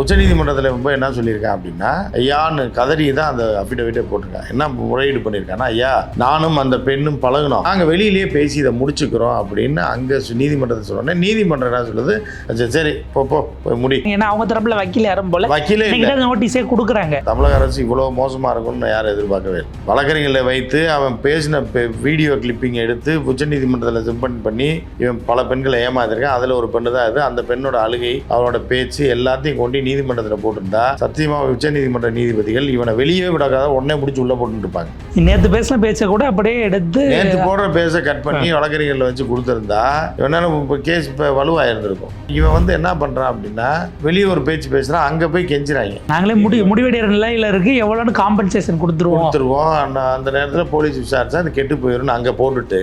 உச்சநீதிமன்றத்தில் போய் என்ன சொல்லியிருக்கேன் அப்படின்னா ஐயான்னு கதறி தான் அந்த அஃபிடவிட்டே போட்டிருக்கேன் என்ன முறையீடு பண்ணியிருக்கான்னா ஐயா நானும் அந்த பெண்ணும் பழகுனோம். நாங்கள் வெளியிலேயே பேசி இதை முடிச்சுக்கிறோம் அப்படின்னு அங்கே நீதிமன்றத்தை சொன்னோன்னே நீதிமன்றம் என்ன சொல்லுது? சரி, சரி போ போ போய் முடி. ஏன்னா அவங்க தரப்புல வக்கீல் யாரும் போல. வக்கீலே நோட்டீஸே கொடுக்குறாங்க. தமிழக அரசு இவ்வளோ மோசமாக இருக்கும்னு யாரும் எதிர்பார்க்கவே இல்லை. வழக்கறிஞர்களை வைத்து அவன் பேசின வீடியோ கிளிப்பிங் எடுத்து உச்சநீதிமன்றத்தில் சிம்பன் பண்ணி இவன் பல பெண்களை ஏமாத்திருக்கான். அதில் ஒரு பெண்ணு தான் இது. அந்த பெண்ணோட அழுகை அவனோட பேச்சு எல்லாத்தையும் கொண்டு நீதிமன்றத்தில் போட்டிருந்தா சத்தியமாக உச்சநீதிமன்ற நீதிபதிகள் இவனை வெளியே விடாத உடனே பிடிச்சி உள்ளே போட்டுட்டு இருப்பாங்க. நேத்து பேசின பேச்சை கூட அப்படியே எடுத்து நேற்று போடுற பேச கட் பண்ணி வழக்கறிஞர்களை வச்சு கொடுத்துருந்தா இவன் இப்போ கேஸ் இப்போ வலுவாயிருந்திருக்கும். இவன் வந்து என்ன பண்ணுறான் அப்படின்னா வெளியே ஒரு பேச்சு பேசுகிறான் அங்கே போய் கெஞ்சுறாங்க. நாங்களே முடி முடிவெடுக்கிற நிலையில இருக்கு எவ்வளோன்னு காம்பன்சேஷன் கொடுத்துருவோம். கொடுத்துருவோம். அந்த அந்த நேரத்தில் போலீஸ் விசாரிச்சா அது கெட்டு போயிடும் அங்கே போட்டுட்டு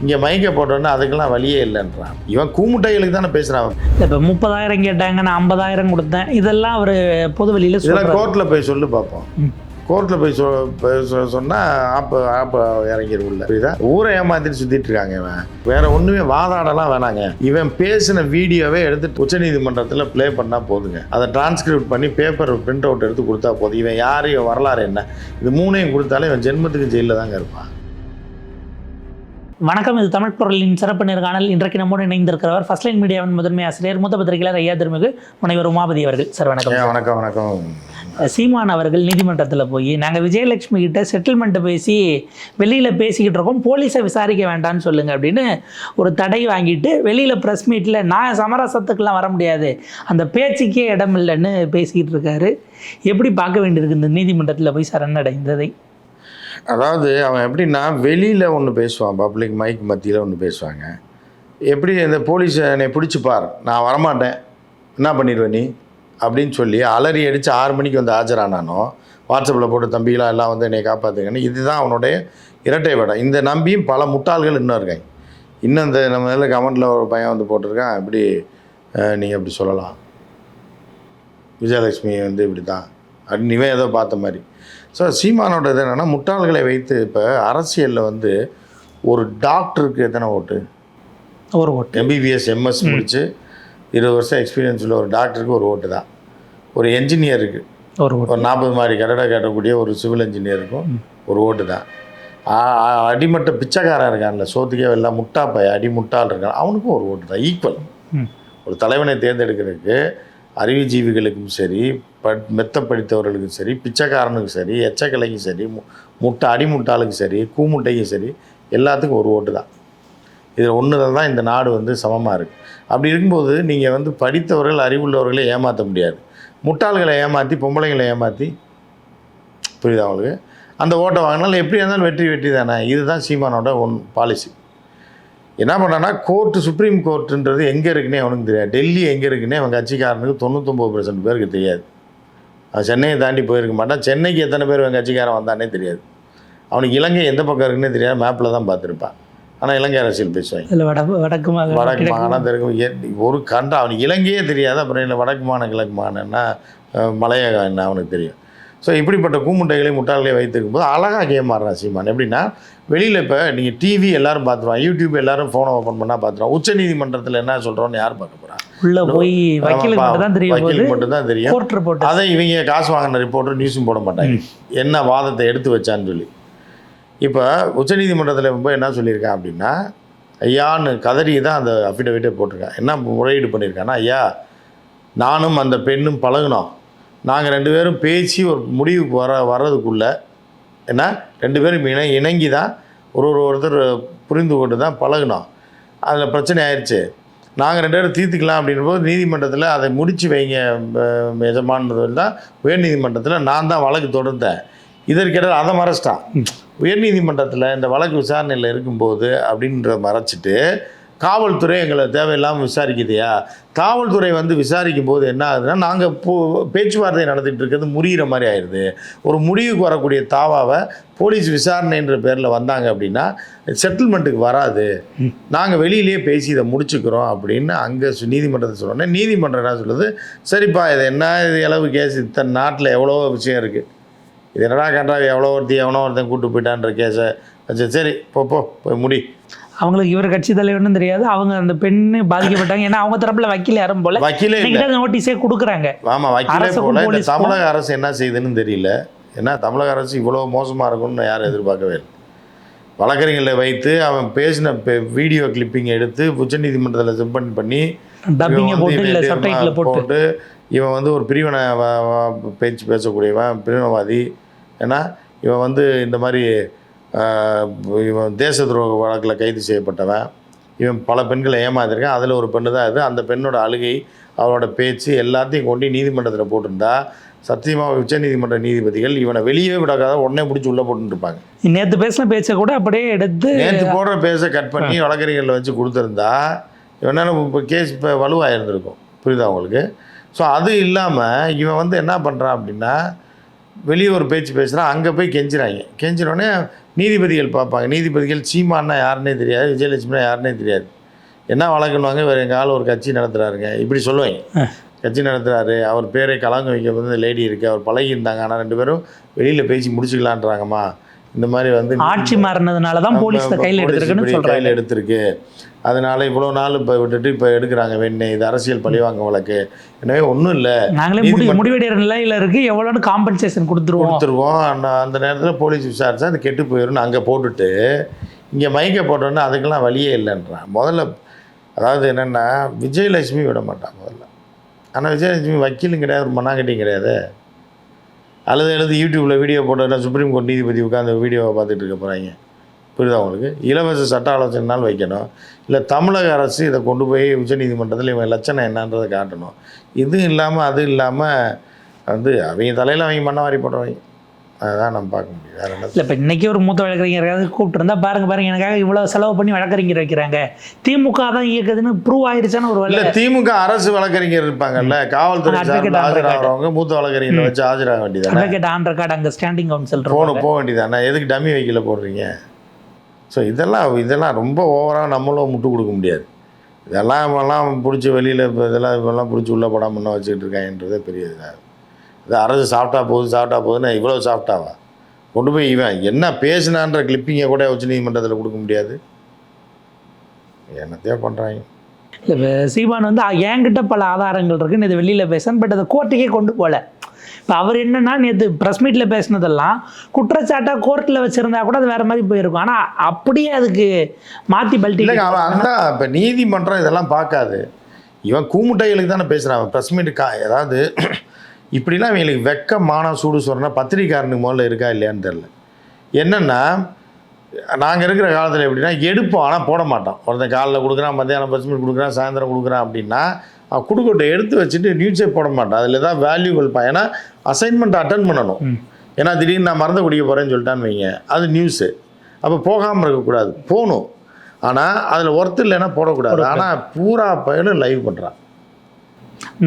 இங்கே மைக்க போட்டோன்னா அதுக்கெல்லாம் வழியே இல்லைன்றான். இவன் கூமுட்டைகளுக்கு தானே பேசுகிறான் இப்போ முப்பதாயிரம் கேட்டாங்க நான் ஐம்பதாயிரம் கொடுத்தேன். இதெல்லாம் அவர் பொது வெளியில இதெல்லாம் கோர்ட்டில் போய் சொல்லி பார்ப்போம். கோர்ட்டில் போய் சொ போய் சொ- சொன்னா ஆப்ப ஆப்ப இறங்கிடு உள்ள. புரியுதா? ஊரை ஏமாத்திட்டு சுத்திட்டு இருக்காங்க இவன். வேற ஒண்ணுமே வாதாடலாம் வேணாங்க. இவன் பேசின வீடியோவே எடுத்து உச்சநீதிமன்றத்தில் ப்ளே பண்ணா போதுங்க. அதை டிரான்ஸ்கிரிப்ட் பண்ணி பேப்பர் பிரிண்ட் அவுட் எடுத்து கொடுத்தா போதும். இவன் யாரு இவன் வரலாறு என்ன? இது மூணையும் கொடுத்தாலே இவன் ஜென்மத்துக்கு ஜெயிலில் தாங்க இருப்பான். வணக்கம் இது தமிழ் பொருளின் சிறப்பு நேர்காணல். இன்றைக்கு நம்மோடு இணைந்திருக்கிறவர் ஃபர்ஸ்ட் லைன் மீடியாவின் முதன்மை ஆசிரியர் மூத்த பத்திரிகையாளர் ஐயா திருமிகு முனைவர் உமாபதி அவர்கள். சார் வணக்கம். வணக்கம் வணக்கம். சீமான் அவர்கள் நீதிமன்றத்தில் போய் நாங்கள் விஜயலட்சுமி கிட்ட செட்டில்மெண்ட்டை பேசி வெளியில் பேசிக்கிட்டு இருக்கோம் போலீஸை விசாரிக்க வேண்டாம்னு சொல்லுங்க அப்படின்னு ஒரு தடை வாங்கிட்டு வெளியில் ப்ரெஸ் மீட்டில் நான் சமரசத்துக்கெல்லாம் வர முடியாது. அந்த பேச்சுக்கே இடம் இல்லைன்னு பேசிக்கிட்டு இருக்காரு. எப்படி பார்க்க வேண்டியிருக்கு இந்த நீதிமன்றத்தில் போய் சரணடைந்ததை? அதாவது அவன் எப்படின்னா வெளியில் ஒன்று பேசுவான் பப்ளிக் மைக் மத்தியில் ஒன்று பேசுவாங்க. எப்படி இந்த போலீஸ் என்னை பிடிச்சி பார் நான் வரமாட்டேன். என்ன பண்ணிடுவ நீ? அப்படின்னு சொல்லி அலறி அடித்து ஆறு மணிக்கு வந்து ஆஜரானானோ வாட்ஸ்அப்பில் போட்டு தம்பிகளா எல்லாம் வந்து என்னை காப்பாற்றுங்கன்னு இதுதான் அவனுடைய இரட்டை வேடம் இந்த நம்பியும் பல முட்டாள்கள் இன்னும் இருக்காங்க. இன்னும் இந்த நம்ம இதில் கமெண்டில் ஒரு பையன் வந்து போட்டிருக்கான் இப்படி நீங்கள் இப்படி சொல்லலாம். விஜயலட்சுமி வந்து இப்படி தான் அப்படின்னு இவன் ஏதோ பார்த்த மாதிரி. ஸோ சீமானோட இது என்னென்னா முட்டாள்களை வைத்து இப்போ அரசியலில் வந்து ஒரு டாக்டருக்கு எத்தனை ஓட்டு? ஒரு ஓட்டு. எம்பிபிஎஸ் எம்எஸ் முடிச்சு இருபது வருஷம் எக்ஸ்பீரியன்ஸ் உள்ள ஒரு டாக்டருக்கு ஒரு ஓட்டு தான். ஒரு என்ஜினியருக்கு ஒரு ஒரு நாற்பது மாதிரி கட்டட கட்டக்கூடிய ஒரு சிவில் இன்ஜினியருக்கும் ஒரு ஓட்டு தான். அடிமட்ட பிச்சைக்காரன் இருக்கான்ல சோத்துக்கே எல்லாம் முட்டா பைய அடி முட்டாள் இருக்கான் அவனுக்கும் ஒரு ஓட்டு தான் ஈக்குவல். ஒரு தலைவனை தேர்ந்தெடுக்கிறதுக்கு அறிவுஜீவிகளுக்கும் சரி பட் மெத்த படித்தவர்களுக்கும் சரி பிச்சைக்காரனுக்கும் சரி எச்சக்கலைக்கும் சரி மு- முட்டை அடிமுட்டாளுக்கும் சரி கூமுட்டைக்கும் சரி எல்லாத்துக்கும் ஒரு ஓட்டு தான். இதில் ஒன்று தான் இந்த நாடு வந்து சமமாக இருக்குது அப்படி இருக்கும்போது நீங்கள் வந்து படித்தவர்கள் அறிவுள்ளவர்களை ஏமாற்ற முடியாது. முட்டாள்களை ஏமாற்றி பொம்பளைங்களை ஏமாற்றி புரியுதா அவங்களுக்கு அந்த ஓட்டை வாங்கினாலும் எப்படி இருந்தாலும் வெற்றி வெற்றி தானே. இதுதான் சீமானோட ஒன் பாலிசி என்ன பண்ணான்னா கோர்ட்டு சுப்ரீம் கோர்ட்டுன்றது எங்கே இருக்குன்னே அவனுக்கு தெரியாது. டெல்லி எங்கே இருக்குன்னே அவன் கட்சிக்காரனுக்கு தொண்ணூத்தொம்பது பர்சன்ட் பேருக்கு தெரியாது. அவன் சென்னையை தாண்டி போயிருக்க மாட்டான். சென்னைக்கு எத்தனை பேர் அவன் கட்சிக்காரன் வந்தானே தெரியாது. அவனுக்கு இலங்கை எந்த பக்கம் இருக்குன்னே தெரியாது. மேப்பில் தான் பார்த்துருப்பான். ஆனால் இலங்கை அரசியல் பேசுவாங்க. இதில் வடக்கு வடக்கு மாகாணம் தெற்கு ஒரு கண்டம் அவனுக்கு இலங்கையே தெரியாது. அப்புறம் இல்லை வடக்கு மாகாணம் கிழக்கு மாகாணம்னா மலையகம் என்ன அவனுக்கு தெரியும். ஸோ இப்படிப்பட்ட கூமுட்டைகளை முட்டாள்களை வைத்திருக்கும் போது அழகாக கேம் ஆடுறான் சீமான். எப்படின்னா வெளியில் இப்போ நீங்கள் டிவி எல்லாரும் பார்த்துருவான் யூடியூப் எல்லாரும் ஃபோனை ஓப்பன் பண்ணால் பார்த்துருவான் உச்சநீதிமன்றத்தில் என்ன சொல்கிறோன்னு யார் பார்க்க போகிறான் உள்ள போய் வக்கீலுக்கு மட்டும் தான் தெரியும் அதை இவங்க காசு வாங்கின ரிப்போர்ட்டர் நியூஸும் போட மாட்டாங்க. என்ன வாதத்தை எடுத்து வச்சான்னு சொல்லி. இப்போ உச்சநீதிமன்றத்தில் போய் என்ன சொல்லியிருக்கான் அப்படின்னா ஐயான்னு கதறி தான் அந்த அஃபிடவிட்டே போட்டிருக்கான் என்ன முறையீடு பண்ணியிருக்கான்னா ஐயா நானும் அந்த பெண்ணும் பழகுனோம். நாங்கள் ரெண்டு பேரும் பேசி ஒரு முடிவுக்கு வர வர்றதுக்குள்ள ஏன்னா ரெண்டு பேரும் இணை இணங்கி தான் ஒரு ஒரு ஒருத்தர் புரிந்து கொண்டு தான் பழகுனோம். அதில் பிரச்சனை ஆயிடுச்சு நாங்கள் ரெண்டு பேரும் தீர்த்துக்கலாம் அப்படின்றபோது நீதிமன்றத்தில் அதை முடித்து வைங்க அஹ், தான் உயர்நீதிமன்றத்தில் நான் தான் வழக்கு தொடர்ந்தேன் இதற்கிடையில் அதை மறைச்சிட்டான். உயர்நீதிமன்றத்தில் இந்த வழக்கு விசாரணையில் இருக்கும்போது அப்படின்றத மறைச்சிட்டு காவல்துறை எங்களை தேவையில்லாமல் விசாரிக்குதையா? காவல்துறை வந்து விசாரிக்கும் போது என்ன ஆகுதுன்னா நாங்கள் போ பேச்சுவார்த்தை நடத்திட்டு இருக்கிறது முறிகிற மாதிரி ஆயிடுது ஒரு முடிவுக்கு வரக்கூடிய தாவாவை போலீஸ் விசாரணைன்ற பேரில் வந்தாங்க அப்படின்னா செட்டில்மெண்ட்டுக்கு வராது. நாங்கள் வெளியிலேயே பேசி இதை முடிச்சுக்கிறோம் அப்படின்னு அங்கே நீதிமன்றத்தை சொன்னோன்னே நீதிமன்றம் என்ன சொல்லுது? சரிப்பா இது என்ன இது இளவு கேஸ்? இத்தனை நாட்டில் எவ்வளோ விஷயம் இருக்குது இது என்னடா கண்டாவி எவ்வளோ ஒருத்தி எவனோ ஒருத்தன் கூட்டு போயிட்டான்ற கேஸை வச்சு சரி போ போ போய் முடி. அவங்களுக்கு இவர் கட்சி தலைவர்னு தெரியாது. அவங்க அந்த பெண்ணு பாதிக்கப்பட்டாங்க. ஏன்னா அவங்க தரப்புல வக்கீல் யாரும் போல. வக்கீலே நோட்டீஸே கொடுக்குறாங்க. ஆமாம் வக்கீலே போல. இந்த தமிழக அரசு என்ன செய்யுதுன்னு தெரியல. ஏன்னா தமிழக அரசு இவ்வளோ மோசமாக இருக்கும்னு யாரும் எதிர்பார்க்கவே இல்லை. வழக்கறிஞர்களை வைத்து அவன் பேசின வீடியோ கிளிப்பிங் எடுத்து உச்சநீதிமன்றத்தில் செப்பன் பண்ணி போட்டு இவன் வந்து ஒரு பிரிவினை பேச்சு பேசக்கூடியவன் பிரிவினவாதி. ஏன்னா இவன் வந்து இந்த மாதிரி இவன் தேச துரோக வழக்கில் கைது செய்யப்பட்டவன். இவன் பல பெண்களை ஏமாத்திருக்கான். அதில் ஒரு பெண்ணு தான் இது அந்த பெண்ணோட அழுகை அவளோட பேச்சு எல்லாத்தையும் கொண்டு நீதிமன்றத்தில் போட்டிருந்தா சத்தியமாக உச்சநீதிமன்ற நீதிபதிகள் இவனை வெளியே விடாத உடனே பிடிச்சி உள்ளே போட்டுருப்பாங்க நேத்து பேசின பேச்சை கூட அப்படியே எடுத்து நேற்று போடுற பேச கட் பண்ணி வழக்கறிஞர்களை வச்சு கொடுத்துருந்தா இவனால இப்போ கேஸ் இப்போ வலுவாக இருந்திருக்கும். புரியுதா உங்களுக்கு? ஸோ அது இல்லாமல் இவன் வந்து என்ன பண்ணுறான் அப்படின்னா வெளியே ஒரு பேச்சு பேசுகிறான் அங்கே போய் கெஞ்சுறாங்க. கெஞ்சினோடனே நீதிபதிகள் பார்ப்பாங்க. நீதிபதிகள் சீமான்னா யாருன்னே தெரியாது விஜயலட்சுமினா யாருன்னே தெரியாது. என்ன வழக்குன்னுவாங்க வேறு எங்கள் ஆள் ஒரு கட்சி நடத்துகிறாருங்க இப்படி சொல்லுவாங்க. கட்சி நடத்துகிறாரு அவர் பேரை கலங்க வைக்க வந்து லேடி இருக்குது அவர் பழகி இருந்தாங்க ஆனால் ரெண்டு பேரும் வெளியில் பேசி முடிச்சுக்கலான்றாங்கம்மா. இந்த மாதிரி வந்து ஆட்சி மாறினதுனால தான் போலீஸ் கையில் எடுத்திருக்குன்னு கையில் எடுத்திருக்கு. அதனால இவ்வளோ நாள் இப்போ விட்டுட்டு இப்போ எடுக்கிறாங்க வெண்ணெய் இது அரசியல் பழிவாங்க வழக்கு. எனவே ஒன்றும் இல்லை. நாங்களே முடி முடிவெடுக்கிற நிலையில இருக்கு. எவ்வளோன்னு காம்பன்சேஷன் கொடுத்துருவோம். கொடுத்துருவோம். அந்த அந்த நேரத்தில் போலீஸ் விசாரிச்சா அது கெட்டு போயிடும்னு அங்கே போட்டுட்டு இங்கே மைக்க போட்டோன்னே அதுக்கெல்லாம் வழியே இல்லைன்றான். முதல்ல அதாவது என்னென்னா விஜயலட்சுமி விட மாட்டான் முதல்ல. ஆனால் விஜயலட்சுமி வக்கீலும் கிடையாது ஒரு மண்ணாங்கட்டியும் கிடையாது. அல்லது எழுது யூடியூப்பில் வீடியோ போட்டோன்னா சுப்ரீம் கோர்ட் நீதிபதி உட்காந்து வீடியோவை பார்த்துட்டு இருக்க போகிறாங்க புரியுதா உங்களுக்கு? இலவச சட்ட ஆலோசனைனால் வைக்கணும். இல்லை தமிழக அரசு இதை கொண்டு போய் உச்சநீதிமன்றத்தில் இவன் லட்சணம் என்னன்றதை காட்டணும். இது இல்லாமல் அது இல்லாமல் வந்து அவங்க தலையில் அவங்க மண்ணை வாரி போடுறவங்க அதுதான் நம்ம பார்க்க முடியும். வேறு என்ன இல்லை இப்போ இன்னைக்கு ஒரு மூத்த வழக்கறிஞர் யாராவது கூப்பிட்டு இருந்தா பாருங்க பாருங்க எனக்காக இவ்வளோ செலவு பண்ணி வழக்கறிஞர் வைக்கிறாங்க. திமுக தான் இயக்குதுன்னு ப்ரூவ் ஆயிருச்சான்னு ஒரு இல்லை திமுக அரசு வழக்கறிஞர் இருப்பாங்கல்ல காவல்துறை. ஆஜராகிறவங்க மூத்த வழக்கறிஞரை வச்சு ஆஜராக வேண்டியதானே அட்வொகேட் ஆன் ரெக்கார்டு அங்கே ஸ்டாண்டிங் கவுன்சில் போன போக வேண்டியதானே எதுக்கு டம்மி வைக்கல போடுறீங்க? ஸோ இதெல்லாம் இதெல்லாம் ரொம்ப ஓவராக நம்மளும் முட்டு கொடுக்க முடியாது. இதெல்லாம் இவெல்லாம் பிடிச்சி வெளியில் இப்போ இதெல்லாம் இவெல்லாம் பிடிச்சி உள்ளே போடாமல் என்ன வச்சுக்கிட்டு இருக்காங்கன்றதே பெரிய இதாக இது அரசு சாப்பிட்டா போகுது சாப்பிட்டா போகுதுன்னா இவ்வளோ சாப்பிட்டாவா? கொண்டு போய் இவன் என்ன பேசினான்ற கிளிப்பிங்கை கூட உச்ச நீதிமன்றத்தில் கொடுக்க முடியாது. என்னத்தையோ பண்ணுறாங்க இல்லை சீமான் வந்து "அ, என்கிட்ட பல ஆதாரங்கள் இருக்குன்னு இது வெளியில் பேசுறேன் பட் அதை கோர்ட்டுக்கே கொண்டு போகல. இப்போ அவர் என்னன்னா நேற்று ப்ரெஸ் மீட்டில் பேசினதெல்லாம் குற்றச்சாட்டாக கோர்ட்டில் வச்சுருந்தா கூட அது வேறு மாதிரி போயிருக்கும். ஆனால் அப்படியே அதுக்கு மாற்றி பல்ட்டி அவன் அந்த இப்போ நீதிமன்றம் இதெல்லாம் பார்க்காது. இவன் கூமுட்டைகளுக்கு தானே பேசுகிறான் ப்ரெஸ் மீட்டு கா அதாவது இப்படிலாம் இவங்களுக்கு வெக்க மானம் சூடு சொல்கிறனா பத்திரிக்காரனுக்கு முதல்ல இருக்கா இல்லையான்னு தெரில என்னென்னா நாங்கள் இருக்கிற காலத்தில் எப்படின்னா எடுப்போம் ஆனால் போட மாட்டோம் ஒருத்தன் காலைல கொடுக்குறான் மத்தியானம் ப்ரெஸ் மீட் கொடுக்குறான் சாயந்தரம் கொடுக்குறான் அப்படின்னா அவன் எடுத்து வச்சுட்டு நியூஸே போட மாட்டான். அதில் தான் வேல்யூபிள் பா ஏன்னா அசைன்மெண்ட் அட்டன் பண்ணணும். ஏன்னா திடீர்னு நான் மறந்து குடிக்க போகிறேன்னு சொல்லிட்டான்னு வைங்க அது நியூஸு அப்போ போகாமல் இருக்கக்கூடாது. போகணும். ஆனால் அதில் ஒர்த்து இல்லைன்னா போடக்கூடாது. ஆனால் பூரா பையனும் லைவ் பண்ணுறான்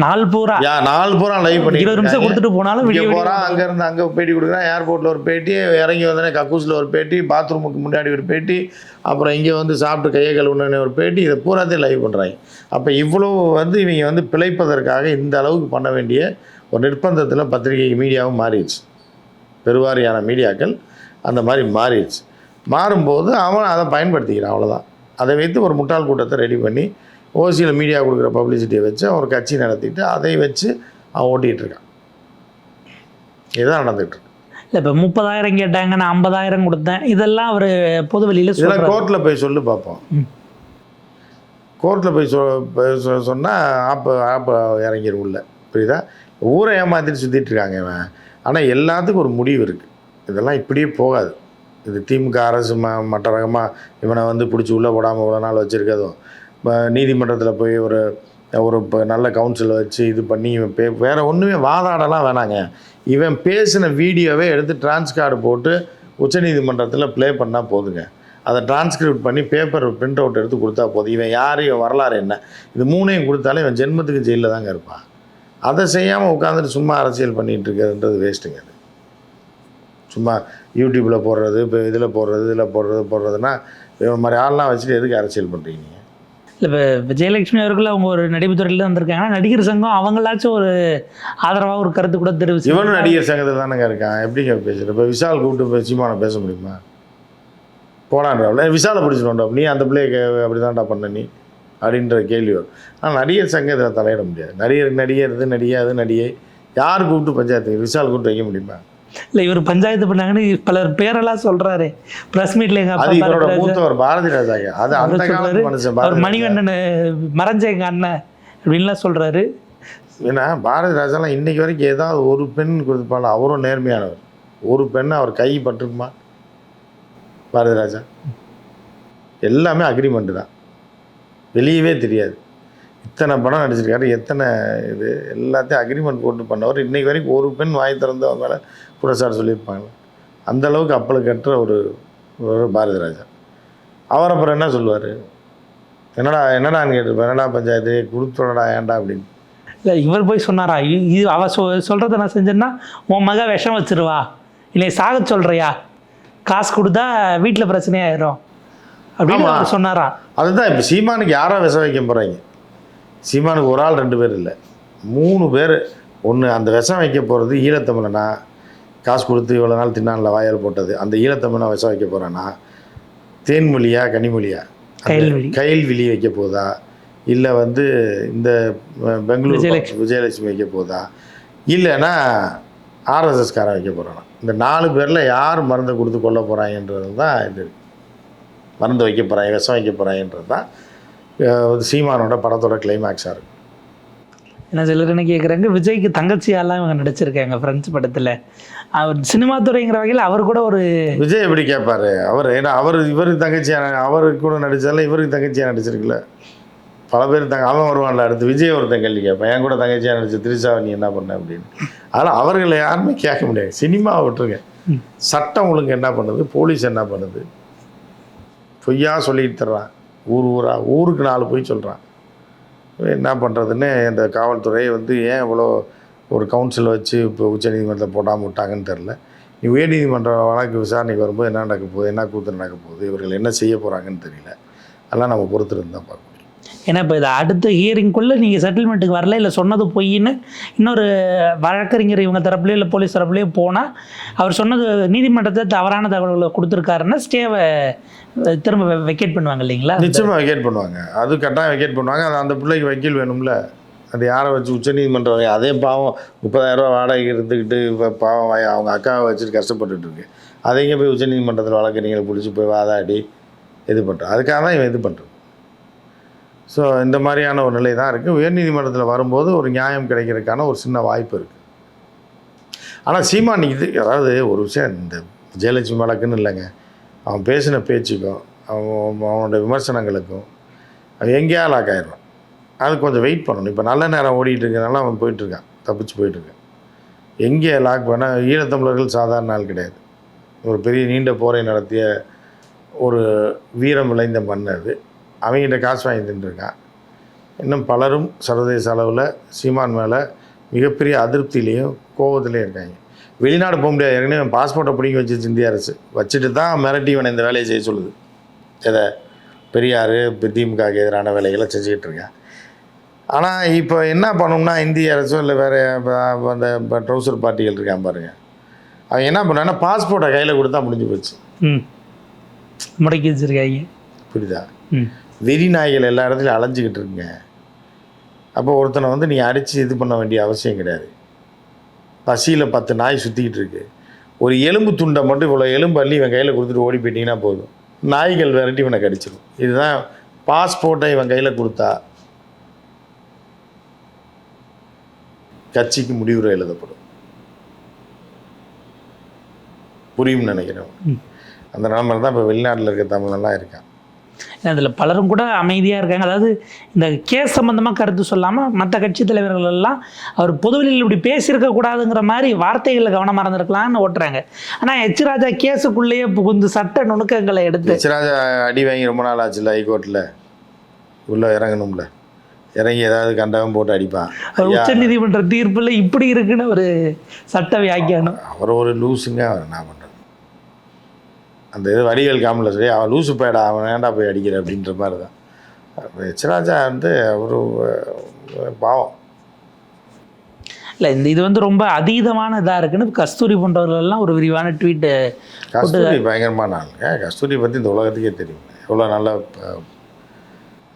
நாள் பூரா யா நாலு பூரா லைவ் பண்ணி இருபது நிமிஷம் கொடுத்துட்டு போனாலும் விடிய போகிறான் அங்கேருந்து அங்கே பேட்டி கொடுக்குறான் ஏர்போர்ட்டில் ஒரு பேட்டி இறங்கி வந்தோடனே கக்கூஸில் ஒரு பேட்டி பாத்ரூமுக்கு முன்னாடி ஒரு பேட்டி அப்புறம் இங்கே வந்து சாப்பிட்டு கையை கழுவுனே ஒரு பேட்டி இதை பூராத்தையும் லைவ் பண்ணுறாங்க அப்போ இவ்வளோ வந்து இவங்க வந்து பிழைப்பதற்காக இந்த அளவுக்கு பண்ண வேண்டிய ஒரு நிர்பந்தத்தில் பத்திரிகை மீடியாவும் மாறிடுச்சு. பெருவாரியான மீடியாக்கள் அந்த மாதிரி மாறிடுச்சு. மாறும்போது அவன் அதை பயன்படுத்திக்கிறான் அவ்வளோதான் அதை வைத்து ஒரு முட்டாள் கூட்டத்தை ரெடி பண்ணி ஓசியில் மீடியா கொடுக்குற பப்ளிசிட்டியை வச்சு அவன் ஒரு கட்சி நடத்திட்டு அதை வச்சு அவன் ஓட்டிகிட்டு இருக்கான் இதுதான் நடந்துகிட்டு இருக்கு இல்லை இப்போ முப்பதாயிரம் கேட்டாங்க நான் ஐம்பதாயிரம் கொடுத்தேன். இதெல்லாம் அவர் பொது வெளியில் சொல்கிறார் கோர்ட்டில் போய் சொல்லி பார்ப்போம். கோர்ட்டில் போய் சொ சொன்னால் ஆப்பு ஆப்பு இறங்கிடும் உள்ள. புரியுதா? ஊரை ஏமாத்திட்டு சுற்றிட்டு இருக்காங்க இவன். ஆனால் எல்லாத்துக்கும் ஒரு முடிவு இருக்குது இதெல்லாம் இப்படியே போகாது. இது திமுக அரசு ம மற்ற ரகமாக இவனை வந்து பிடிச்சி உள்ளே போடாமல் இவ்வளோ நாள் வச்சுருக்கதும் நீதிமன்றத்தில் போய் ஒரு ஒரு இப்போ நல்ல கவுன்சில் வச்சு இது பண்ணி இவன் பே வேறு ஒன்றுமே வாதாடலாம் வேணாங்க. இவன் பேசின வீடியோவே எடுத்து டிரான்ஸ்கார்டு போட்டு உச்சநீதிமன்றத்தில் ப்ளே பண்ணால் போதுங்க. அதை டிரான்ஸ்கிரிப்ட் பண்ணி பேப்பர் பிரிண்ட் அவுட் எடுத்து கொடுத்தா போதும். இவன் யார் இவன் வரலாறு என்ன? இது மூணையும் கொடுத்தாலே இவன் ஜென்மத்துக்கு ஜெயிலில் தாங்க இருப்பான் அதை செய்யாமல் உட்காந்துட்டு சும்மா அரசியல் பண்ணிகிட்டு இருக்கிறதுன்றது வேஸ்ட்டுங்க அது. சும்மா யூடியூப்பில் போடுறது இப்போ இதில் போடுறது இதில் போடுறது போடுறதுன்னா இவன் மாதிரி ஆள்லாம் வச்சுட்டு எதுக்கு அரசியல் பண்ணுறீங்க இல்லை இப்போ விஜயலட்சுமி அவர்கள் அவங்க ஒரு நடிப்புத்துறையில் தான் ஆனால் நடிகர் சங்கம் அவங்களாச்சும் ஒரு ஆதரவாக ஒரு கருத்து கூட தெரிவிச்சு இவனும் நடிகர் சங்கத்தில் தானேங்க இருக்கான். எப்படிங்க பேசுகிற இப்போ விஷால் கூப்பிட்டு போய் சீமானை பேச முடியுமா? போனான்டாப்ல விஷாலை பிடிச்சிட்டோம்டா நீ அந்த பிள்ளைய அப்படி தான்டா பண்ண நீ? அப்படின்ற கேள்வி வரும். ஆனால் நடிகர் சங்கம் இதில் தலையிட முடியாது. நடிகர் நடிகர் இது நடிகை அது நடிகை. யார் கூப்பிட்டு பஞ்சாயத்து? விஷால் கூப்பிட்டு வைக்க முடியுமா? இல்லை இவர் பஞ்சாயத்து பண்ணாங்கன்னு பலர் பேரெல்லாம் சொல்றாரு. ப்ரெஸ் மீட்ல எங்க அது அப்பா இவரோட மூத்தவர் பாரதி ராஜாங்க. அது அந்த காலத்து மனுஷன் அவர் ராஜா. மணிகண்டன் மறைஞ்ச எங்க அண்ணன் அப்படின்லாம் சொல்றாரு. ஏன்னா பாரதி ராஜாலாம் இன்னைக்கு வரைக்கும் ஏதாவது ஒரு பெண் கொடுப்பால அவரும் நேர்மையானவர். ஒரு பெண் அவர் கை பட்டிருக்குமா பாரதி ராஜா. எல்லாமே அக்ரிமெண்ட்டு தான். வெளியவே தெரியாது. இத்தனை படம் நடிச்சிருக்காரு எத்தனை இது எல்லாத்தையும் அக்ரிமெண்ட் போட்டு பண்ணவர். இன்னைக்கு வரைக்கும் ஒரு பெண் வாய் திறந்து அவங்க மேலே குற்றச்சாட்டு சொல்லியிருப்பாங்க. அந்த அளவுக்கு அப்பளுக்கு கட்டுற ஒரு ஒரு பாரதி ராஜா அவர் அப்புறம் என்ன சொல்லுவார்? என்னடா என்னடான்னு கேட்டிருப்பேன் என்னடா பஞ்சாயத்து? கொடுத்துடா ஏன்டா அப்படின்னு. இல்லை இவர் போய் சொன்னாரா? இது அவ சொ சொல்கிறத நான் செஞ்சேன்னா உன் மக விஷம் வச்சிருவா. இல்லை சாக சொல்றியா? காசு கொடுத்தா வீட்டில் பிரச்சனையாயிரும். அப்படின்னு சொன்னாரா? அதுதான் இப்போ சீமானுக்கு யாரா விஷம் வைக்க போகிறாங்க சீமானுக்கு ஒரு ஆள் ரெண்டு பேர் இல்லை. மூணு பேர். ஒன்று அந்த விஷம் வைக்க போகிறது ஈழத்தமிழனா? காசு கொடுத்து இவ்வளோ நாள் தின்னான்ல வாயால் போட்டது. அந்த ஈழத்தமிழனா விஷம் வைக்க போகிறானா தேன்மொழியா கனிமொழியா? கயல்விழி. கயல்விழி வைக்க போதா? இல்லை வந்து இந்த பெங்களூர் விஜயலட்சுமி. வைக்க போதா? இல்லைன்னா ஆர்எஸ்எஸ்காரன் வைக்க போகிறானா இந்த நாலு பேரில் யார் மருந்தை கொடுத்து கொல்ல போகிறாங்கன்றது தான் இது. மருந்து வைக்க போகிறாங்க விஷம் வைக்க போகிறாங்கன்றது தான் சீமானோட படத்தோட கிளைமேக்ஸாக இருக்கும். என்ன சிலர் என்ன கேட்குறாங்க விஜய்க்கு தங்கச்சியாலாம் இவங்க நடிச்சிருக்காங்க ஃப்ரெண்ட்ஸ் படத்தில். அவர் சினிமா துறைங்கிற வகையில் அவர் கூட ஒரு விஜய் எப்படி கேட்பாரு அவர் ஏன்னா அவர் இவருக்கு தங்கச்சியாக அவருக்கு கூட நடிச்சால இவருக்கு தங்கச்சியாக நடிச்சிருக்குல்ல பல பேர் தங்க அவன் வருவான்ல அடுத்து விஜய் ஒருத்தன் கேள்வி கேட்பான் என் கூட தங்கச்சியாக நடிச்ச திரிஷாவை நீ என்ன பண்ண? அப்படின்னு. அதனால் அவர்களை யாருமே கேட்க முடியாது. சினிமாவை விட்டுருங்க. சட்டம் ஒழுங்கு என்ன பண்ணுது? போலீஸ் என்ன பண்ணுது? பொய்யா சொல்லிட்டு தர்றான். ஊர் ஊராக ஊருக்கு நாலு போய் சொல்கிறான் என்ன பண்ணுறதுன்னு இந்த காவல்துறை வந்து ஏன் இவ்வளோ ஒரு கவுன்சில் வச்சு இப்போ உச்சநீதிமன்றத்தில் போடாமல் விட்டாங்கன்னு தெரில நீ உயர்நீதிமன்ற வழக்கு விசாரணைக்கு வரும்போது என்ன நடக்க போகுது என்ன கூத்து நடக்க போகுது இவர்கள் என்ன செய்ய போகிறாங்கன்னு தெரியல. அதெல்லாம் நம்ம பொறுத்திருந்து தான் பார்க்கணும். ஏன்னா இப்போ இதை அடுத்த ஹியரிங்குள்ளே நீங்கள் செட்டில்மெண்ட்டுக்கு வரல இல்லை சொன்னது பொய்ன்னு இன்னொரு வழக்கறிஞர் இவங்க தரப்புலையோ இல்லை போலீஸ் தரப்புலையோ போனால் அவர் சொன்னது நீதிமன்றத்தை தவறான தகவல்களை கொடுத்துருக்காருன்னா ஸ்டேவை திரும்ப வெக்கேட் பண்ணுவாங்க இல்லைங்களா? நிச்சயமாக வெக்கேட் பண்ணுவாங்க. அது கட்டாயம் வெக்கேட் பண்ணுவாங்க. அது அந்த பிள்ளைக்கு வக்கீல் வேணும்ல. அது யாரை வச்சு உச்சநீதிமன்றம் அதே பாவம் முப்பதாயிரரூவா வாடகை இருந்துக்கிட்டு இப்போ பாவம் அவங்க அக்காவை வச்சுட்டு கஷ்டப்பட்டுட்டு இருக்கு. அதை இங்கே போய் உச்சநீதிமன்றத்தில் வழக்கறிஞர்களை பிடிச்சி போய் வாதாடி இது பண்ணுறோம் அதுக்காக தான் இவன் இது பண்ணுறோம் ஸோ இந்த மாதிரியான ஒரு நிலை தான் இருக்குது உயர்நீதிமன்றத்தில் வரும்போது ஒரு நியாயம் கிடைக்கிறதுக்கான ஒரு சின்ன வாய்ப்பு இருக்குது ஆனால் சீமான் இது அதாவது ஒரு விஷயம் இந்த ஜெயலட்சுமி வழக்குன்னு இல்லைங்க. அவன் பேசின பேச்சுக்கும் அவன் அவனோட விமர்சனங்களுக்கும் அவன் எங்கேயா லாக் ஆயிடுவான். அது கொஞ்சம் வெயிட் பண்ணணும். இப்போ நல்ல நேரம் ஓடிட்டு இருக்கனால அவன் போயிட்டுருக்கான் தப்பிச்சு போயிட்டுருக்கான் எங்கே லாக் பண்ணால் ஈழத்தமிழர்கள் சாதாரண ஆள் கிடையாது. ஒரு பெரிய நீண்ட போரை நடத்திய ஒரு வீரம் விளைந்த மண் அது. அவங்ககிட்ட காசு வாங்கி தின்றுருக்கான் இன்னும் பலரும் சர்வதேச அளவில் சீமான் மேலே மிகப்பெரிய அதிருப்தியிலையும் கோபத்திலையும் இருக்காங்க. வெளிநாடு போக முடியாது. ஏற்கனவே பாஸ்போர்ட்டை பிடிங்கி வச்சிருச்சு இந்திய அரசு. வச்சுட்டு தான் மிரட்டி இவனை இந்த வேலையை செய்ய சொல்லுது. எதை? பெரியார் திமுகவுக்கு எதிரான வேலைகளை செஞ்சுக்கிட்டு இருக்கேன் ஆனால் இப்போ என்ன பண்ணோம்னா இந்திய அரசும் இல்லை வேறு அந்த ட்ரௌசர் பார்ட்டிகள் இருக்கான் பாருங்க. அவன் என்ன பண்ணான்னா பாஸ்போர்ட்டை கையில் கொடுத்தா முடிஞ்சு போச்சு. ம். முடக்கி வச்சுருக்காங்க. புரியுதா? ம். வெறி நாய்கள் எல்லா இடத்துலையும் அலைஞ்சிக்கிட்டு இருக்குங்க. அப்போ ஒருத்தனை வந்து நீ அடித்து இது பண்ண வேண்டிய அவசியம் கிடையாது. பசியில் பத்து நாய் சுற்றிக்கிட்டு இருக்கு. ஒரு எலும்பு துண்டை மட்டும் இவ்வளோ எலும்பு அள்ளி இவன் கையில் கொடுத்துட்டு ஓடி போயிட்டீங்கன்னா போதும். நாய்கள் விரட்டி இவனை கடிச்சிடும் இதுதான் பாஸ்போர்ட்டை இவன் கையில் கொடுத்தா கட்சிக்கு முடிவுரை எழுதப்படும். புரியும்னு நினைக்கிறேன். அந்த நிலமையில தான் இப்போ வெளிநாட்டில் இருக்க தமிழெல்லாம் இருக்கான். அதில் பலரும் கூட அமைதியாக இருக்காங்க. அதாவது இந்த கேஸ் சம்மந்தமாக கருத்து சொல்லாமல் மற்ற கட்சி தலைவர்கள் எல்லாம் அவர் பொதுவெளியில் இப்படி பேசியிருக்க கூடாதுங்கிற மாதிரி வார்த்தைகளில் கவனமாக இருந்திருக்கலாம்னு ஓட்டுறாங்க. ஆனால் எச் ராஜா கேஸுக்குள்ளேயே புகுந்து சட்ட நுணுக்கங்களை எடுத்து எச்ராஜா அடி வாங்கி ரொம்ப நாள் ஆச்சுல்ல ஹைகோர்ட்டில் உள்ளே இறங்கணும்ல. இறங்கி ஏதாவது கண்டவன் போட்டு அடிப்பான். அவர் உச்சநீதிமன்ற தீர்ப்பில் இப்படி இருக்குன்னு ஒரு சட்ட வியாக்கியானம். அவர் ஒரு லூஸுங்க அவர் பண்ணுறது அந்த இது வடிவேல் காமில் சரி அவன் லூசு போயிடா அவன் ஏன்டா போய் அடிக்கிற? அப்படின்ற மாதிரி தான் எச்ராஜா வந்து ஒரு பாவம். இல்லை இந்த இது வந்து ரொம்ப அதீதமான இதாக இருக்குன்னு கஸ்தூரி போன்றவர்கள் எல்லாம் ஒரு விரிவான ட்வீட்டு கஸ்தூரி பயங்கரமான ஆளுங்க. கஸ்தூரி பற்றி இந்த உலகத்துக்கே தெரியும். எவ்வளோ நல்ல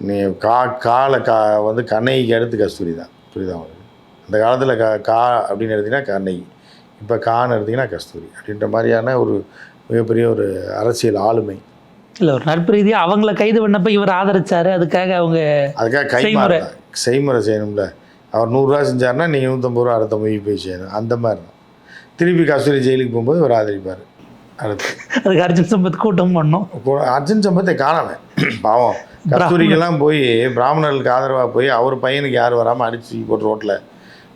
நீ கா காலை கா வந்து கண்ணகிக்கு அடுத்து கஸ்தூரி தான் புரியுதா உங்களுக்கு? அந்த காலத்தில் கா கா அப்படின்னு எடுத்திங்கன்னா கண்ணகி. இப்போ கான்னு எடுத்திங்கன்னா கஸ்தூரி. அப்படின்ற மாதிரியான ஒரு மிகப்பெரிய ஒரு அரசியல் ஆளுமை. இல்லை ஒரு நட்பு ரீதியாக அவங்கள கைது பண்ணப்ப இவர் ஆதரிச்சாரு அதுக்காக அவங்க அதுக்காக கை செய்முறை. செய்யணும்ல. அவர் நூறுரூவா செஞ்சாருன்னா நீங்கள் நூற்றம்பது ரூபா அடுத்த மொழி போய் செய்யணும் அந்த மாதிரி தான். திருப்பி கஸ்தூரி ஜெயிலுக்கு போகும்போது இவர் ஆதரிப்பார். அடுத்து. அதுக்கு அர்ஜுன் சம்பத் கூட்டம் பண்ணோம். அர்ஜுன் சம்பத்தை காணாம. பாவம். கஸ்தூரிக்கெல்லாம் போய் பிராமணர்களுக்கு ஆதரவாக போய் அவர் பையனுக்கு யார் வராமல் அடிச்சு போட்டு ரோட்டில்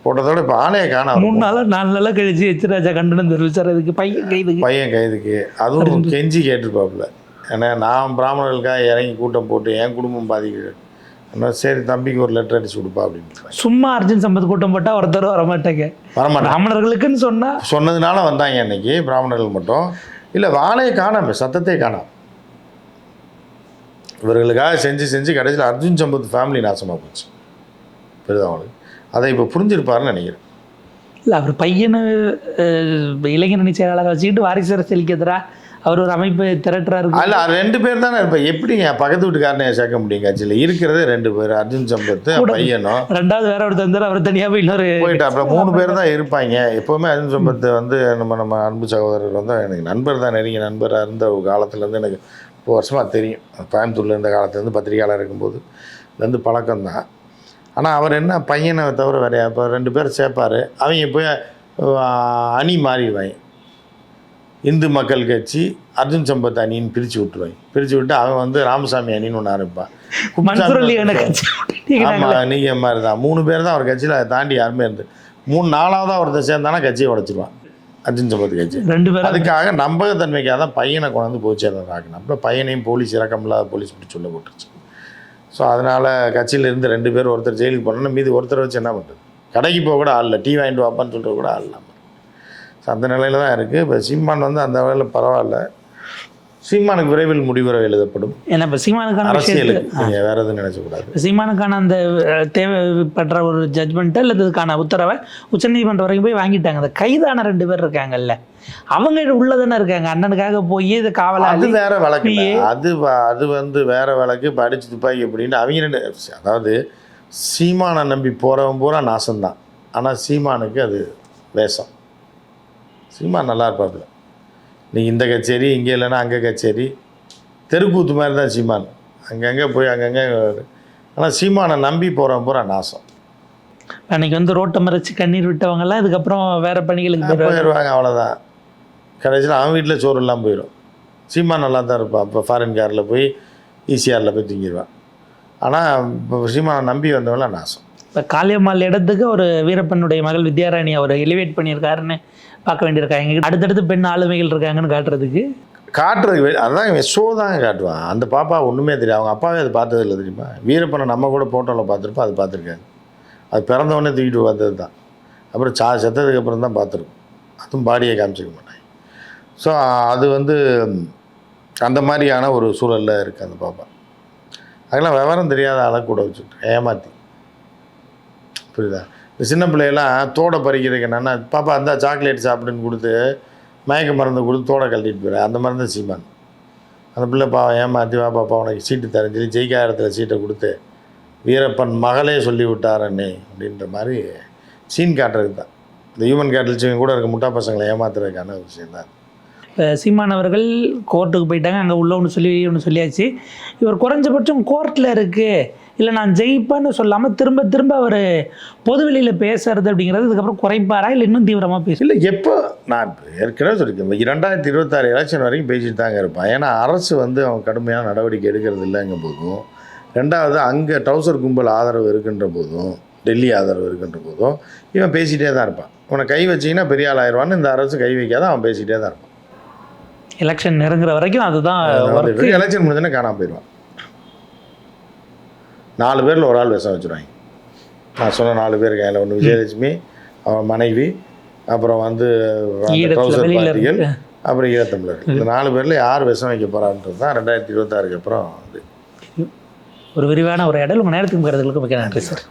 போட்டதோட இப்போ ஆணையை காணாம மூணு நாளாக நாலு நாளாக கழிச்சு எச் ராஜா கண்டனம் தெரிவிச்சார். அதுக்கு பையன் கைதுக்கு பையன் கைதுக்கு அதுவும் கெஞ்சி கேட்டிருப்பாப்புல. ஏன்னா நான் பிராமணர்களுக்காக இறங்கி கூட்டம் போட்டு என் குடும்பம் பாதிக்கிறேன் அதனால சரி தம்பிக்கு ஒரு லெட்டர் அடிச்சு கொடுப்பா அப்படின்னு சும்மா அர்ஜுன் சம்பத் கூட்டம் போட்டால் ஒருத்தர் வர மாட்டாங்க. வரமாட்டேன் பிராமணர்களுக்குன்னு சொன்னால் சொன்னதுனால வந்தாங்க அன்னைக்கு பிராமணர்கள் மட்டும். இல்லை வாழையை காணாம சத்தத்தை காணாம. இவர்களுக்காக செஞ்சு செஞ்சு கடைசியில் அர்ஜுன் சம்பத் ஃபேமிலி நாசமாக போச்சு. புரியுதா அவங்களுக்கு அதை இப்போ புரிஞ்சிருப்பாருன்னு நினைக்கிறேன். இல்லை அவர் பையனை இளைஞரணி செயலாளரை வச்சுக்கிட்டு வாரிசு அரசியலுக்கு எதிராக அவர் ஒரு அமைப்பை திரட்டுறாரு. அதில் ரெண்டு பேர் தானே இருப்பேன் எப்படிங்க பக்கத்து வீட்டுக்காரனை சேர்க்க முடியும் கட்சியில்? இருக்கிறதே ரெண்டு பேர் அர்ஜுன் சம்பத் பையனும் ரெண்டாவது வேற ஒருத்தர் இருந்தார் அவர் தனியாக போய் இன்னொரு போயிட்டு அப்புறம் மூணு பேர் தான் இருப்பாங்க. எப்போவுமே அர்ஜுன் சம்பத் வந்து நம்ம நம்ம அன்பு சகோதரர் வந்து எனக்கு நண்பர் தான் நெருங்கிய நண்பராக இருந்த ஒரு காலத்துலேருந்து எனக்கு இப்போ வருஷமாக தெரியும். கோயம்புத்தூரில் இருந்த காலத்துலேருந்து பத்திரிகையாளர் இருக்கும்போது இருந்து பழக்கம் தான் ஆனால் அவர் என்ன பையனை தவிர வேற இப்போ ரெண்டு பேர் சேர்ப்பார். அவங்க போய் அணி மாறிடுவாங்க. இந்து மக்கள் கட்சி அர்ஜுன் சம்பத் அணின்னு பிரித்து விட்டுருவாங்க. பிரித்து விட்டு அவன் வந்து ராமசாமி அணின்னு ஒன்று ஆரம்பிப்பான் ஆமாம் நீங்கள் மாதிரி தான் மூணு பேர் தான் அவர் கட்சியில் அதை தாண்டி யாருமே இருந்து. மூணு நாலாவதாக ஒருத்தர் சேர்ந்தானா கட்சியை உடச்சிருவான். அர்ஜுன் சம்பத் கட்சி. ரெண்டு பேரும் அதுக்காக நம்பகத்தன்மைக்காக தான் பையனை கொண்டாந்து போச்சேர்ந்து ஆக்கணும் அப்புறம் பையனையும் போலீஸ் இறக்கமில்லாத போலீஸ் பிடிச்சி உள்ள போட்டுருச்சு. ஸோ அதனால் கட்சியில் இருந்து ரெண்டு பேர் ஒருத்தர் ஜெயிலுக்கு போனோன்னா மீதி ஒருத்தர் வச்சு என்ன பண்ணுறது கடைக்கு போக கூட ஆள் இல்லை. டீ வாங்கிட்டு வாப்பான்னு சொல்கிற கூட ஆள் இல்லாமல் ஸோ அந்த நிலையில் தான் இருக்குது இப்போ சீமான் வந்து அந்த வகையில் பரவாயில்ல. சீமானுக்கு விரைவில் முடிவுரை எழுதப்படும். ஏன்னா இப்போ சீமானுக்கான அரசியலுக்கு வேறு எதுவும் நினச்சக்கூடாது. சீமானுக்கான அந்த தேவைப்பட்ட ஒரு ஜட்மெண்ட்டை அல்லது இதுக்கான உத்தரவை உச்சநீதிமன்றம் வரைக்கும் போய் வாங்கிட்டாங்க. அந்த கைதான ரெண்டு பேர் இருக்காங்கல்ல. அவங்க உள்ள தானே இருக்காங்க. அண்ணனுக்காக போய் இது அது காவலாளி வேற வழக்கு. அது அது வந்து வேற வழக்கு. இப்போ அடிச்சு துப்பாக்கி அப்படின்னு அவங்க ரெண்டு அதாவது சீமானை நம்பி போகிறவன் பூரா நாசம்தான். ஆனால் சீமானுக்கு அது வேஷம். சீமான் நல்லா இருப்பாப்புல. நீ இந்த கச்சேரி இங்கே இல்லைன்னா அங்கே கச்சேரி. தெருக்கூத்து மாதிரி தான் சீமான். அங்கங்கே போய் அங்கங்கே ஆனால் சீமானை நம்பி போகிறவன் பூரா நாசம். அன்னைக்கு வந்து ரோட்டை மறைச்சு கண்ணீர் விட்டவங்கலாம் இதுக்கப்புறம் வேற பணிகளுக்கு போயிடுவாங்க. போயிடுவாங்க அவ்வளோதான் கடைசியில் அவன் வீட்டில் சோறு இல்லாமல் போயிடும். சீமான் நல்லா தான் இருப்பான். இப்போ ஃபாரின் காரில் போய் ஈசிஆரில் போய் தூங்கிடுவான் ஆனால் இப்போ சீமானை நம்பி வந்தவங்களாம் நாசம். இப்போ காளியம்மாள் இடத்துக்கு ஒரு வீரப்பனுடைய மகள் வித்யாராணி அவர் எலிவேட் பண்ணியிருக்காருன்னு பார்க்க வேண்டியிருக்காங்க அடுத்தடுத்து பெண் ஆளுமைகள் இருக்காங்கன்னு காட்டுறதுக்கு. காட்டுறதுக்கு அதான் ஷோ தாங்க காட்டுவான். அந்த பாப்பா ஒன்றுமே தெரியும் அவங்க அப்பாவே அது பார்த்தது இல்லை தெரியுமா? வீரப்பனை நம்ம கூட ஃபோட்டோவில் பார்த்துருப்போம் அது பார்த்துருக்காங்க அது பிறந்தவொடனே தூக்கிட்டு வந்தது தான். அப்புறம் சா செத்ததுக்கு அப்புறம் தான் பார்த்துருக்கோம். அதுவும் பாடியை காமிச்சிக்க மாட்டாங்க. ஸோ அது வந்து அந்த மாதிரியான ஒரு சூழலில் இருக்குது அந்த பாப்பா. அதெல்லாம் விவரம் தெரியாத ஆளை கூட வச்சுட்டு ஏமாற்றி புரியுதா? இந்த சின்ன பிள்ளையெல்லாம் தோடை பறிக்கிறதுக்கு என்னென்னா பாப்பா அந்த சாக்லேட் சாப்பிடுன்னு கொடுத்து மயக்க மருந்து கொடுத்து தோடை கழட்டிட்டு போயிடுறேன் அந்த மாதிரி தான் சீமான். அந்த பிள்ளை பாவம் ஏமாற்றி வா பாப்பா உனக்கு சீட்டு தரேன் சொல்லி ஜெயிக்காத சீட்டை கொடுத்து வீரப்பன் மகளே சொல்லி விட்டாரண்ணே அப்படின்ற மாதிரி சீன் காட்டுறதுக்கு தான். இந்த ஹியூமன் கேட்டல்ஸ் கூட இருக்க முட்டா பசங்களை ஏமாத்துறதுக்கான விஷயம் தான். இப்போ சீமான் அவர்கள் கோர்ட்டுக்கு போயிட்டாங்க. அங்கே உள்ள ஒன்று சொல்லி ஒன்று சொல்லியாச்சு. இவர் குறைஞ்சபட்சம் கோர்ட்டில் இருக்குது இல்லை நான் ஜெயிப்பேன்னு சொல்லாமல் திரும்ப திரும்ப அவர் பொதுவெளியில் பேசுறது அப்படிங்கிறது இதுக்கப்புறம் குறைப்பாரா? இல்லை இன்னும் தீவிரமாக பேச? இல்லை எப்போ நான் ஏற்கனவே சொல்லியிருக்கேன் இரண்டாயிரத்தி இருபத்தாறு எலெக்ஷன் வரைக்கும் பேசிட்டு தாங்க இருப்பான். ஏன்னா அரசு வந்து அவன் கடுமையான நடவடிக்கை எடுக்கிறது இல்லைங்க போதும். ரெண்டாவது அங்கே டவுசர் கும்பல் ஆதரவு இருக்கின்ற போதும் டெல்லி ஆதரவு இருக்கின்ற போதும் இவன் பேசிகிட்டே தான் இருப்பான். இவனை கை வச்சிங்கன்னா பெரிய ஆள் ஆயிடுவான்னு இந்த அரசு கை வைக்காத அவன் பேசிகிட்டே தான் இருப்பான். எலெக்ஷன் நெருங்குற வரைக்கும் அதுதான் எலெக்ஷன் முடிஞ்சோன்னே காணாம போயிடுவான். நாலு பேரில் ஒரு ஆள் விஷம் வச்சுருவாங்க. நான் சொன்ன நாலு பேர் கையில் ஒன்று விஜயலட்சுமி அவன் மனைவி அப்புறம் வந்து வெளியில பார்ட்டிகள். அப்புறம் ஈழத்தமிழர் இந்த நாலு பேரில் யார் விஷம் வைக்க போகிறான்றது தான் ரெண்டாயிரத்தி இருபத்தாறுக்கு அப்புறம் இது. ஒரு விரிவான ஒரு இடம் உங்கள் நேரத்துக்கு கருதுகளுக்கு மிக நன்றி சார்.